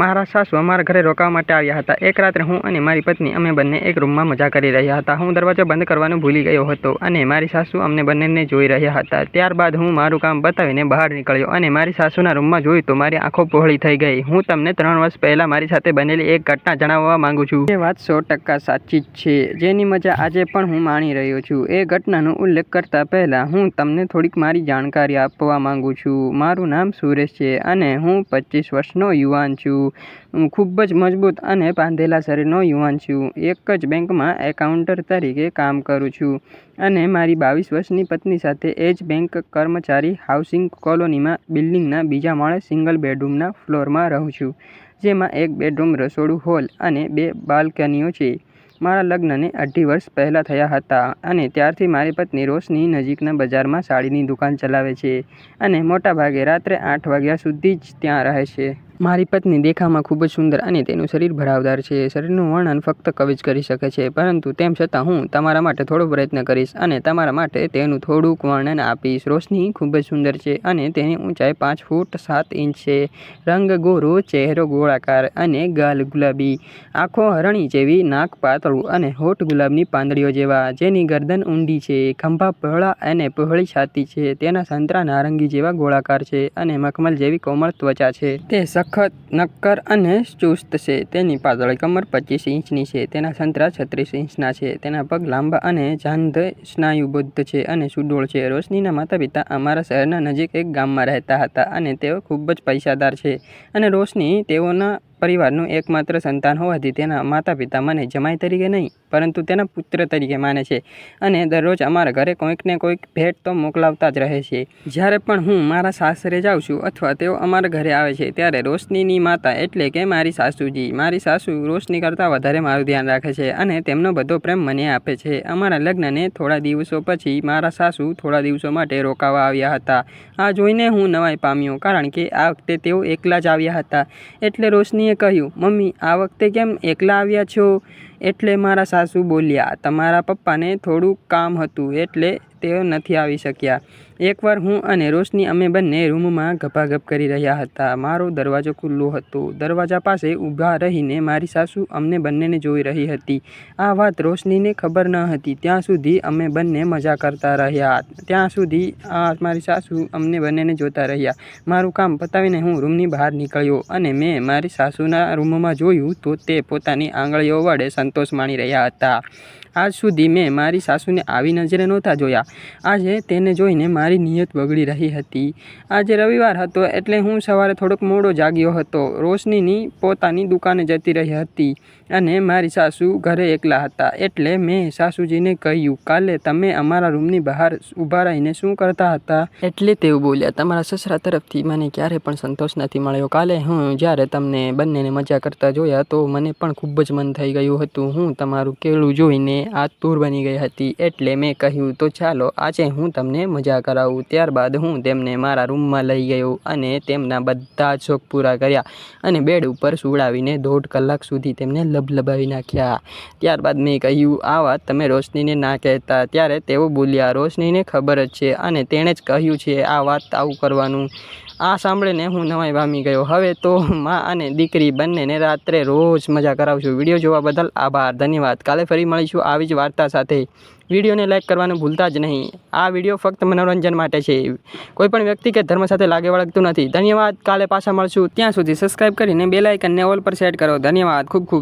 મારા સાસુ અમારા ઘરે રોકાવા માટે આવ્યા હતા. એક રાત્રે હું અને મારી પત્ની અમે બંને એક રૂમમાં મજા કરી રહ્યા હતા. હું દરવાજો બંધ કરવાનું ભૂલી ગયો હતો અને મારી સાસુ અમને બંનેને જોઈ રહ્યા હતા. ત્યારબાદ હું મારું કામ બતાવીને બહાર નીકળ્યો અને મારી સાસુના રૂમમાં જોયું તો મારી આંખો પહોળી થઈ ગઈ. હું તમને ત્રણ વર્ષ પહેલાં મારી સાથે બનેલી એક ઘટના જણાવવા માંગુ છું. એ વાત સો ટકા સાચી જ છે. જેની મજા આજે પણ હું માણી રહ્યો છું. એ ઘટનાનો ઉલ્લેખ કરતાં પહેલાં હું તમને થોડીક મારી જાણકારી આપવા માંગુ છું. મારું નામ સુરેશ છે અને હું પચીસ વર્ષનો યુવાન છું. હું ખૂબ જ મજબૂત અને બાંધેલા શરીરનો યુવાન છું. એક જ બેંકમાં એકાઉન્ટર તરીકે કામ કરું છું અને મારી બાવીસ વર્ષની પત્ની સાથે એ જ બેંક કર્મચારી હાઉસિંગ કોલોનીમાં બિલ્ડિંગના બીજા માળે સિંગલ બેડરૂમના ફ્લોરમાં રહું છું, જેમાં એક બેડરૂમ રસોડું હોલ અને બે બાલ્કનીઓ છે. મારા લગ્નને અઢી વર્ષ પહેલાં થયા હતા અને ત્યારથી મારી પત્ની રોશની નજીકના બજારમાં સાડીની દુકાન ચલાવે છે અને મોટાભાગે રાત્રે આઠ વાગ્યા સુધી જ ત્યાં રહે છે. મારી પત્ની દેખાવમાં ખૂબ જ સુંદર અને તેનું શરીર ભરાવદાર છે. શરીરનું વર્ણન ફક્ત કવિ જ કરી શકે છે, પરંતુ તેમ છતાં હું તમારા માટે થોડો પ્રયત્ન કરીશ અને તમારા માટે તેનું થોડુંક વર્ણન આપીશ. રોશની ખૂબ જ સુંદર છે અને તેની ઊંચાઈ પાંચ ફૂટ સાત ઇંચ છે. રંગ ગોરો, ચહેરો ગોળાકાર અને ગાલ ગુલાબી. આંખો હરણી જેવી, નાક પાતળું અને હોઠ ગુલાબની પાંદડીઓ જેવા. જેની ગરદન ઊંડી છે, ખંભા પહોળા અને પહોળી છાતી છે. તેના સંતરા નારંગી જેવા ગોળાકાર છે અને મખમલ જેવી કોમળ ત્વચા છે. તે સખત નક્કર અને ચુસ્ત છે. તેની પાતળી કમર પચીસ ઇંચની છે. તેના સંતરા છત્રીસ ઇંચના છે. તેના પગ લાંબા અને જાંધ સ્નાયુબદ્ધ છે અને સુડોળ છે. રોશનીના માતા પિતા અમારા શહેરના નજીક એક ગામમાં રહેતા હતા અને તેઓ ખૂબ જ પૈસાદાર છે અને રોશની તેઓના પરિવારનું એકમાત્ર સંતાન હોવાથી તેના માતા પિતા મને જમાઈ તરીકે નહીં, પરંતુ તેના પુત્ર તરીકે માને છે. અને દરરોજ અમારા ઘરે કોઈકને કોઈક ભેટ તો મોકલાવતા જ રહે છે. જ્યારે પણ હું મારા સાસરે જાઉં છું અથવા તેઓ અમારા ઘરે આવે છે, ત્યારે રોશનીની માતા એટલે કે મારી સાસુજી. મારી સાસુ રોશની કરતાં વધારે મારું ધ્યાન રાખે છે અને તેમનો બધો પ્રેમ મને આપે છે. અમારા લગ્નને થોડા દિવસો પછી મારા સાસુ થોડા દિવસો માટે રોકાવા આવ્યા હતા. આ જોઈને હું નવાઈ પામ્યો, કારણ કે આ વખતે તેઓ એકલા જ આવ્યા હતા. એટલે રોશનીએ કહ્યું મમ્મી આ વખતે કેમ એકલા આવ્યા છો? એટલે મારા સાસુ બોલ્યા, તમારા પપ્પાને થોડુંક કામ હતું એટલે તેઓ નથી આવી શક્યા. એકવાર હું અને રોશની અમે બંને રૂમમાં ગપાગપ કરી રહ્યા હતા. મારો દરવાજો ખુલ્લો હતો. દરવાજા પાસે ઊભા રહીને મારી સાસુ અમને બંનેને જોઈ રહી હતી. આ વાત રોશનીને ખબર ન હતી. ત્યાં સુધી અમે બંને મજા કરતા રહ્યા. ત્યાં સુધી આ મારી સાસુ અમને બંનેને જોતા રહ્યા. મારું કામ પતાવીને હું રૂમની બહાર નીકળ્યો અને મેં મારી સાસુના રૂમમાં જોયું તો તે પોતાની આંગળીઓ વડે સંતોષ માણી રહ્યા હતા. આજ સુધી મેં મારી સાસુને આવી નજરે નહોતા જોયા. આજે તેને જોઈને મારી નિયત બગડી રહી હતી. આજે રવિવાર હતો એટલે હું સવારે થોડોક મોડો જાગ્યો હતો. રોશનીની પોતાની દુકાને જતી રહી હતી અને મારી સાસુ ઘરે એકલા હતા. એટલે મેં સાસુજીને કહ્યું, કાલે તમે અમારા રૂમની બહાર ઊભા રહીને શું કરતા હતા? એટલે તેઓ બોલ્યા, તમારા સસરા તરફથી મને ક્યારે પણ સંતોષ નથી મળ્યો. કાલે હું જ્યારે તમને બંનેને મજા કરતા જોયા તો મને પણ ખૂબ જ મન થઈ ગયું હતું. હું તમારું કેળું જોઈને આતુર બની ગઈ હતી એટલે મેં કહ્યું, તો ચાલો, આજે હું તમને મજા કરાવું. ત્યારબાદ હું તેમને મારા રૂમમાં લઈ ગયો અને તેમના બધા શોખ પૂરા કર્યા અને બેડ ઉપર સુવડાવીને દોઢ કલાક સુધી તેમને લબલબાવી નાખ્યા. ત્યારબાદ મેં કહ્યું, આ વાત તમે રોશનીને ના કહેતા. ત્યારે તેઓ બોલ્યા, રોશનીને ખબર જ છે અને તેણે જ કહ્યું છે આ વાત આવું કરવાનું. આ સાંભળીને હું નવાઈ પામી ગયો. હવે તો મા અને દીકરી બંનેને રાત્રે રોજ મજા કરાવશું. વીડિયો જોવા બદલ આભાર, ધન્યવાદ. કાલે ફરી મળીશું. આવી જ વાર્તા સાથે. વિડીયોને લાઇક કરવાનું ભૂલતા જ નહીં. આ વીડિયો ફક્ત મનોરંજન માટે છે. કોઈપણ વ્યક્તિ કે ધર્મ સાથે લાગે વળગતું નથી. ધન્યવાદ. કાલે પાછા મળશું. ત્યાં સુધી સબસ્ક્રાઈબ કરીને બેલાઇકનને ઓલ પર સેટ કરો. ધન્યવાદ. ખૂબ ખૂબ